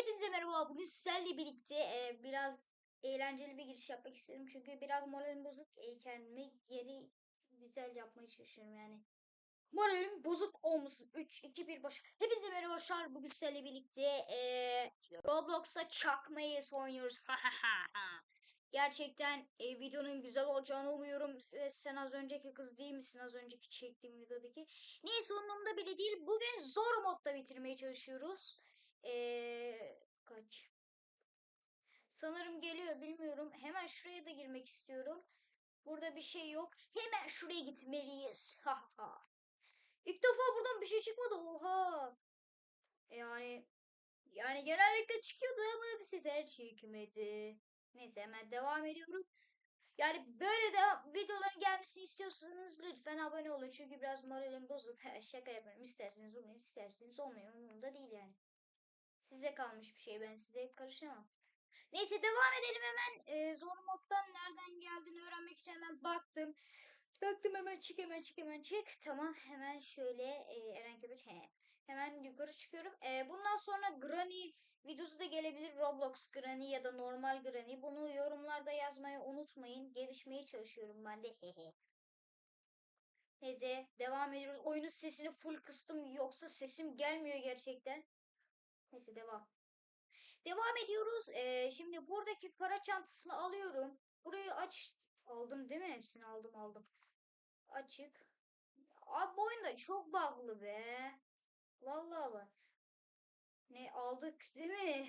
Hepinize merhaba. Bugün sizlerle birlikte e, biraz eğlenceli bir giriş yapmak istedim. Çünkü biraz moralim bozuk. E, kendimi geri güzel yapmaya çalışıyorum yani. Moralim bozuk olmasın. 3, 2, 1 baş. Hepinize merhaba arkadaşlar. Bugün sizlerle birlikte e, Roblox'ta çakmayı oynuyoruz. Gerçekten e, videonun güzel olacağını umuyorum. Ve sen az önceki kız değil misin? Az önceki çektiğim videodaki. Neyse umurumda bile değil. Bugün zor modda bitirmeye çalışıyoruz. Eee kaç? Sanırım geliyor bilmiyorum. Hemen şuraya da girmek istiyorum. Burada bir şey yok. Hemen şuraya gitmeliyiz. Ha ha. İlk defa buradan bir şey çıkmadı. Oha. Yani yani genellikle çıkıyordu ama bir sefer çıkmadı. Neyse hemen devam ediyorum. Yani böyle de videoların gelmesini istiyorsanız lütfen abone olun. Çünkü biraz moralim bozuk. Şaka yapıyorum. İsterseniz olmayın, isterseniz olmuyor. Umurumda değil yani. Size kalmış bir şey ben size karışamam. Neyse devam edelim hemen. Ee, zor moddan nereden geldiğini öğrenmek için hemen baktım. Baktım hemen çık hemen çık hemen çık. Tamam hemen şöyle e, Eren Köpeç he. Hemen yukarı çıkıyorum. E, bundan sonra Granny videosu da gelebilir. Roblox Granny ya da normal Granny. Bunu yorumlarda yazmayı unutmayın. Gelişmeye çalışıyorum ben de. Hehe. Neyse devam ediyoruz. Oyunun sesini full kıstım yoksa sesim gelmiyor gerçekten. Neyse devam. Devam ediyoruz. Ee, şimdi buradaki para çantasını alıyorum. Burayı aç. Aldım değil mi? Hepsini aldım aldım. Açık. Abi bu oyunda çok bug'lı be. Vallahi bak. Ne aldık değil mi?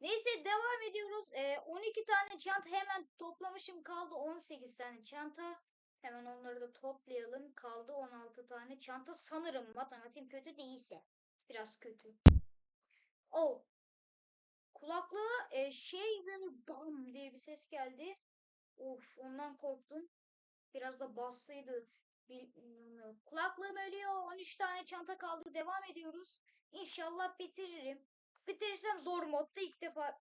Neyse devam ediyoruz. Ee, 12 tane çanta hemen toplamışım. Kaldı 18 tane çanta. Hemen onları da toplayalım. Kaldı 16 tane çanta. Sanırım matematiğim kötü değilse. Biraz kötü. Oh. Kulaklığı e, şey böyle bam diye bir ses geldi. Of ondan korktum. Biraz da bassıydı. Bilmiyorum. Kulaklığım ölüyor. 13 tane çanta kaldı. Devam ediyoruz. İnşallah bitiririm. Bitirirsem zor modda ilk defa.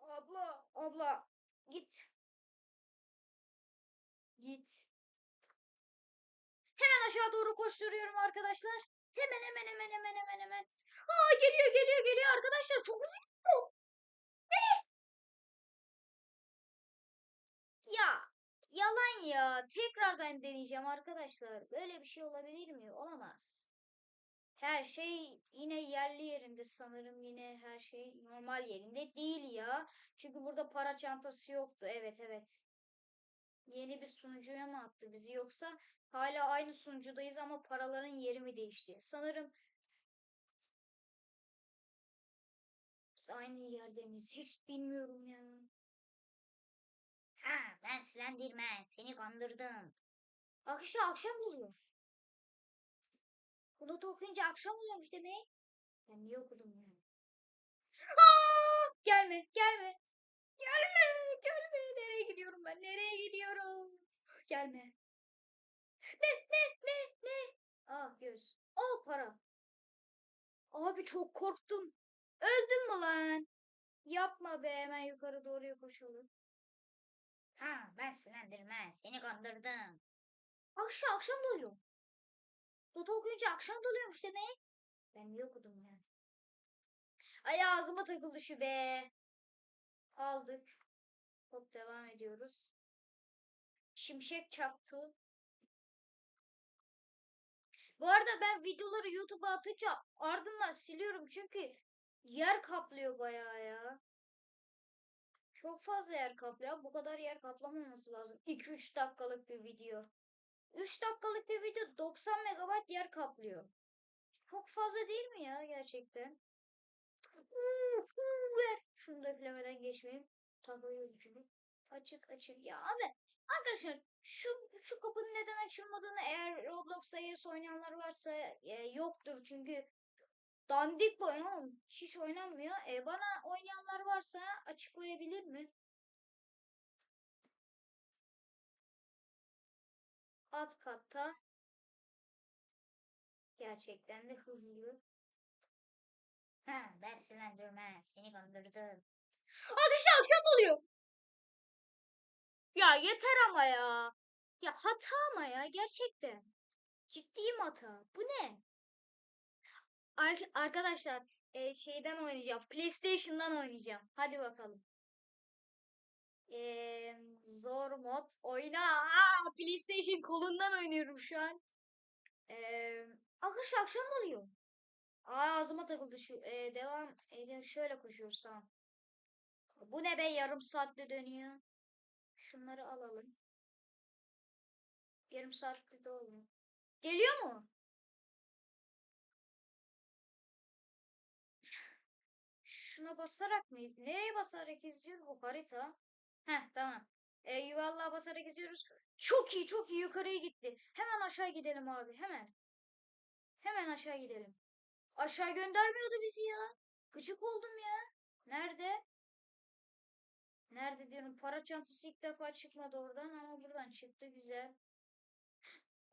Abla, abla git. Git. Hemen aşağı doğru koşturuyorum arkadaşlar. Hemen hemen hemen hemen hemen hemen. Aa geliyor geliyor geliyor arkadaşlar çok hızlı gidiyor. Ya yalan ya. Tekrardan deneyeceğim arkadaşlar. Böyle bir şey olabilir mi? Olamaz. Her şey yine yerli yerinde sanırım yine her şey normal yerinde değil ya. Çünkü burada para çantası yoktu. Evet evet. Yeni bir sunucuya mı attı bizi yoksa hala aynı sunucudayız ama paraların yeri mi değişti? Sanırım biz aynı yerde miyiz? Hiç bilmiyorum ya. Ha ben Slenderman seni kandırdım. Akşam akşam oluyor. Bunu da okuyunca akşam oluyormuş demek. Ben niye okudum ya? Aa, gelme gelme. Gelme gelme. Nereye gidiyorum ben? Nereye gidiyorum? Gelme. Ne ne ne ne? Aa göz. Aa para. Abi çok korktum. Öldüm mü lan? Yapma be hemen yukarı doğruya koşalım. Ha ben Slenderman seni kandırdım. Akşam akşam doluyor. Dota okuyunca akşam doluyormuş demek. Ben niye okudum ya? Ay ağzıma takıldı şu be. Aldık. Hop devam ediyoruz. Şimşek çaktı. Bu arada ben videoları YouTube'a atınca ardından siliyorum çünkü yer kaplıyor bayağı ya. Çok fazla yer kaplıyor. Bu kadar yer kaplamaması lazım. 2-3 dakikalık bir video. 3 dakikalık bir video 90 megabayt yer kaplıyor. Çok fazla değil mi ya gerçekten? Şunu da üflemeden geçmeyeyim. Tabloyu ölçülü. Açık açık. Ya abi arkadaşlar şu şu kapının neden açılmadığını eğer Roblox'ta yes oynayanlar varsa e, yoktur çünkü dandik bir oğlum. Hiç oynanmıyor. E, bana oynayanlar varsa açıklayabilir mi? alt katta gerçekten de hızlı. Ha, ben Slenderman seni kandırdım. Arkadaşlar akşam oluyor. Ya yeter ama ya. Ya hata ama ya gerçekten. Ciddiyim hata. Bu ne? Ar arkadaşlar e, şeyden oynayacağım. PlayStation'dan oynayacağım. Hadi bakalım. Ee, zor mod oyna. Aa, PlayStation kolundan oynuyorum şu an. Ee, akış akşam oluyor. Aa, ağzıma takıldı şu. Ee, devam edelim. Şöyle koşuyoruz tamam. Bu ne be yarım saatte dönüyor. Şunları alalım. Yarım saatte de olmuyor. Geliyor mu? Şuna basarak mıyız? Nereye basarak izliyoruz bu harita? Heh tamam. E, yuvarlığa basarak izliyoruz. Çok iyi çok iyi yukarıya gitti. Hemen aşağı gidelim abi hemen. Hemen aşağı gidelim. Aşağı göndermiyordu bizi ya. Gıcık oldum ya. Nerede? Nerede diyorum. Para çantası ilk defa çıkmadı oradan ama buradan çıktı güzel.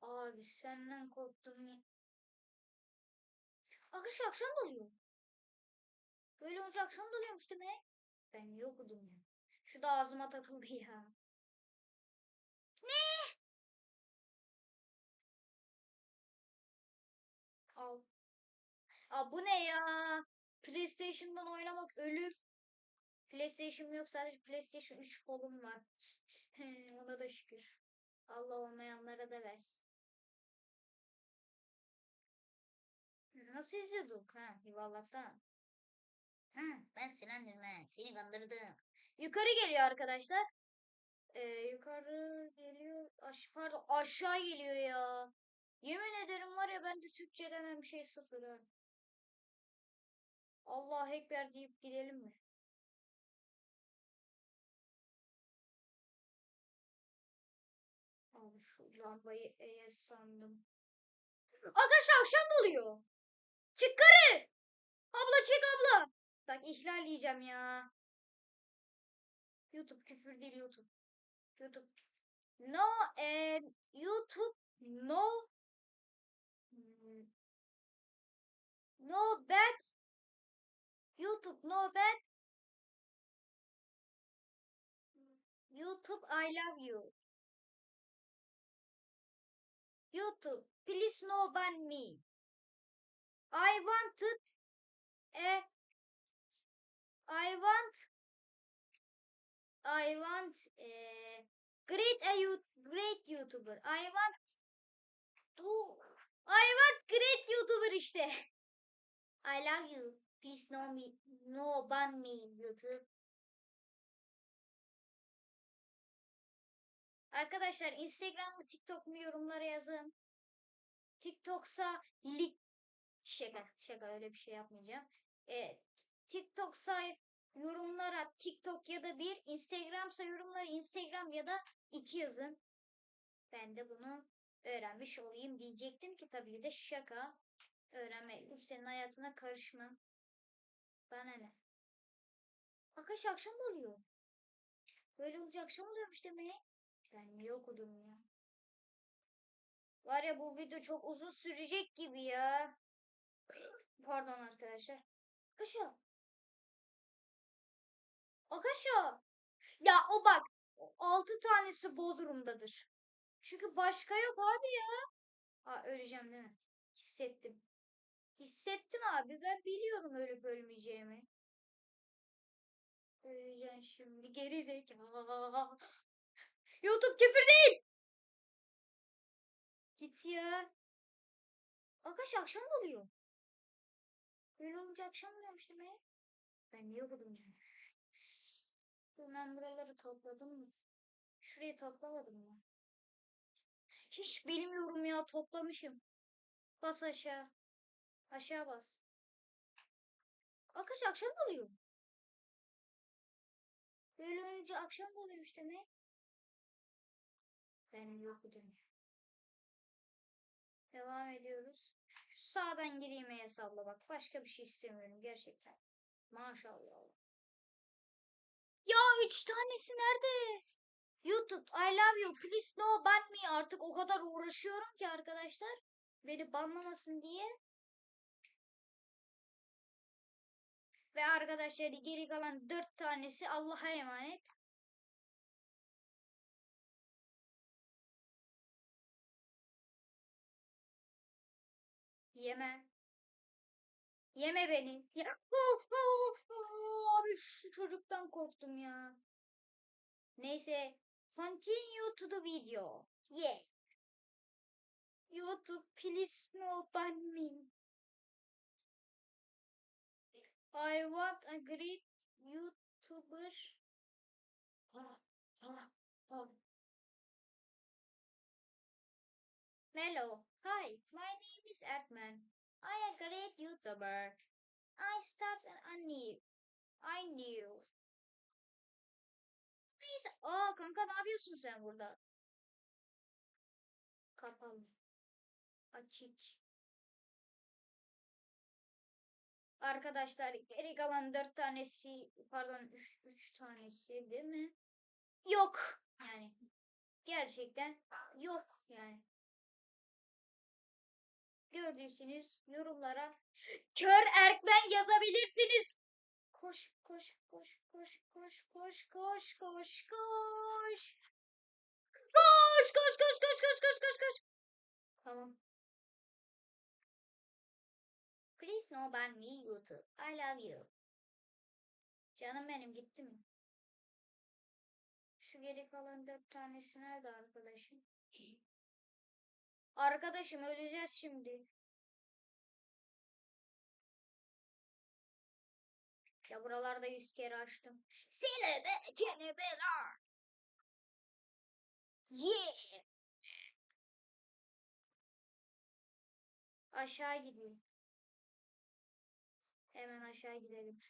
Abi senden korktum. Akış akşam oluyor. Böyle olunca akşam da oluyormuş demek. Ben niye okudum ya? Şu da ağzıma takıldı ya. Ne? Al. Aa, bu ne ya? PlayStation'dan oynamak ölür. PlayStation yok sadece PlayStation 3 kolum var. Ona da şükür. Allah olmayanlara da versin. Nasıl izliyorduk? Ha, yuvarlaktan. Ha, ben Sinan'dım ha. Seni kandırdım. Yukarı geliyor arkadaşlar. Ee, yukarı geliyor. Aş pardon aşağı geliyor ya. Yemin ederim var ya bende Türkçe denen bir şey sıfır. Allah Ekber deyip gidelim mi? Lambayı eye sandım. Arkadaşlar akşam oluyor? Çık karı! Abla çık abla! Bak ihlal yiyeceğim ya. YouTube küfür değil YouTube. YouTube. No and YouTube no Hmm. no bad YouTube no bad YouTube I love you. YouTube please no ban me. I wanted a I want I want a great a you- great YouTuber. I want to I want great YouTuber işte. I love you. Please no me no ban me YouTube. Arkadaşlar Instagram mı TikTok mu yorumlara yazın. TikTok'sa lik şaka şaka öyle bir şey yapmayacağım. E, TikTok'sa yorumlara TikTok ya da bir, Instagram'sa yorumlara Instagram ya da iki yazın. Ben de bunu öğrenmiş olayım diyecektim ki tabii de şaka. Öğrenme. Kimsenin hayatına karışmam. Bana ne? Arkadaş akşam oluyor? Böyle olunca akşam oluyormuş demek. Ben niye okudum ya? Var ya bu video çok uzun sürecek gibi ya. Pardon arkadaşlar. Arkadaşlar. Arkadaşlar. Ya o bak. Altı tanesi Bodrum'dadır. Çünkü başka yok abi ya. Aa öleceğim değil mi? Hissettim. Hissettim abi. Ben biliyorum ölüp ölmeyeceğimi. Öleceğim şimdi. Geri zekalı. YouTube küfür değil. Git ya. Arkadaş akşam oluyor? Böyle olunca akşam oluyormuş demek. Ben niye okudum ben buraları topladım mı? Şurayı toplamadım mı? Hiç bilmiyorum ya toplamışım. Bas aşağı. Aşağı bas. Arkadaş akşam oluyor? Böyle olunca akşam oluyormuş demek. Ben niye okudum ya? Devam ediyoruz. Sağdan gireyim hesapla bak. Başka bir şey istemiyorum gerçekten. Maşallah. Ya üç tanesi nerede? YouTube I love you please no ban me artık o kadar uğraşıyorum ki arkadaşlar. Beni banlamasın diye. Ve arkadaşlar geri kalan dört tanesi Allah'a emanet. Yeme. Yeme beni. Ya. Oh, oh, oh. Abi şu çocuktan korktum ya. Neyse. Continue to the video. Yeah. YouTube please no ban me. I want a great YouTuber. Ah, ah, ah. Hello. Hi, my name is Edmund. I am a great YouTuber. I started a new. I knew. Neyse. Aa kanka ne yapıyorsun sen burada? Kapalı. Açık. Arkadaşlar geri kalan dört tanesi pardon üç, üç tanesi değil mi? Yok. Yani gerçekten yok yani. Gördüyseniz yorumlara kör erkmen yazabilirsiniz. Koş koş koş koş koş koş koş koş koş. Koş koş koş koş koş koş koş koş. Tamam. Please no ban me YouTube. I love you. Canım benim gitti mi? Şu geri kalan dört tanesi nerede arkadaşım? Arkadaşım öleceğiz şimdi. Ya buralarda yüz kere açtım. Seni be kelebeler. Yeah. Aşağı gidiyor. Hemen aşağı gidelim.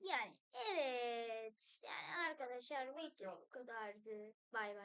Yani evet. Yani arkadaşlar video bu kadardı. Bay bay.